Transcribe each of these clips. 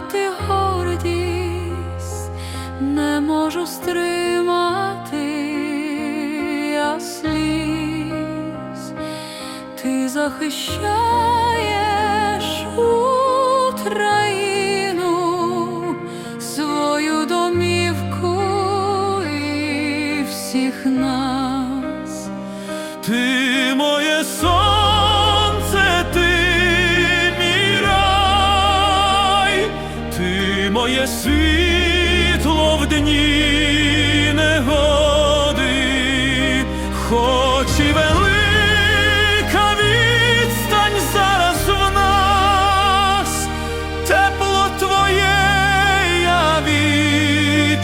приховати гордість, не можу стримати я сліз, ти захищаєш Україну, свою домівку і всіх нас. Ти моє сонце, Є світло в дні негоди, хоч і велика відстань зараз в нас, тепло твоє я відчуваю.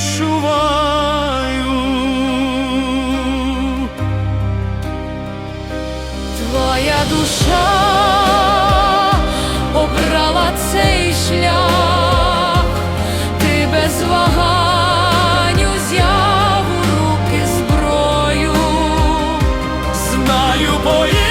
Твоя душа. любові.